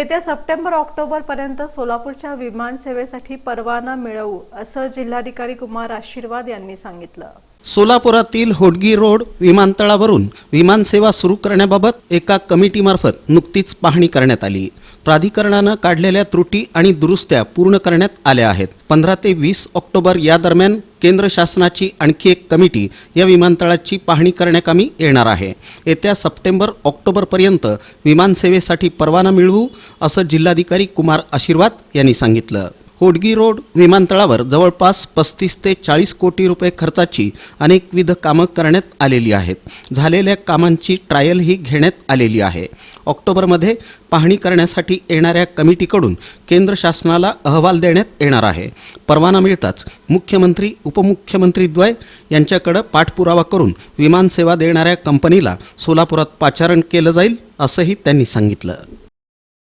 येत्या September October पर्यंत सोलापूरच्या विमान सेवेसाठी परवाना मिळवू असं जिल्हाधिकारी कुमार आशीर्वाद यांनी सांगितलं. सोलापुरातील होडगी रोड विमानतळावरून विमानसेवा सुरू करण्याबाबत एका कमिटीमार्फत नुकतीच पाहणी करण्यात आली. प्राधिकरणानं काढलेल्या त्रुटी आणि दुरुस्त्या पूर्ण करण्यात आल्या आहेत. पंधरा ते वीस ऑक्टोबर या दरम्यान केंद्र शासनाची आणखी एक कमिटी या विमानतळाची पाहणी करण्याकामी येणार आहे. येत्या सप्टेंबर ऑक्टोबरपर्यंत विमानसेवेसाठी परवाना मिळवू असं जिल्हाधिकारी कुमार आशीर्वाद यांनी सांगितलं. होडगी रोड विमानतळावर जवळपास पस्तीस ते चाळीस कोटी रुपये खर्चाची अनेकविध कामं करण्यात आलेली आहेत. झालेल्या कामांची ट्रायलही घेण्यात आलेली आहे. ऑक्टोबरमध्ये पाहणी करण्यासाठी येणाऱ्या कमिटीकडून केंद्र शासनाला अहवाल देण्यात येणार आहे. परवाना मिळताच मुख्यमंत्री उपमुख्यमंत्रीद्वय यांच्याकडं पाठपुरावा करून विमानसेवा देणाऱ्या कंपनीला सोलापुरात पाचारण केलं जाईल असंही त्यांनी सांगितलं.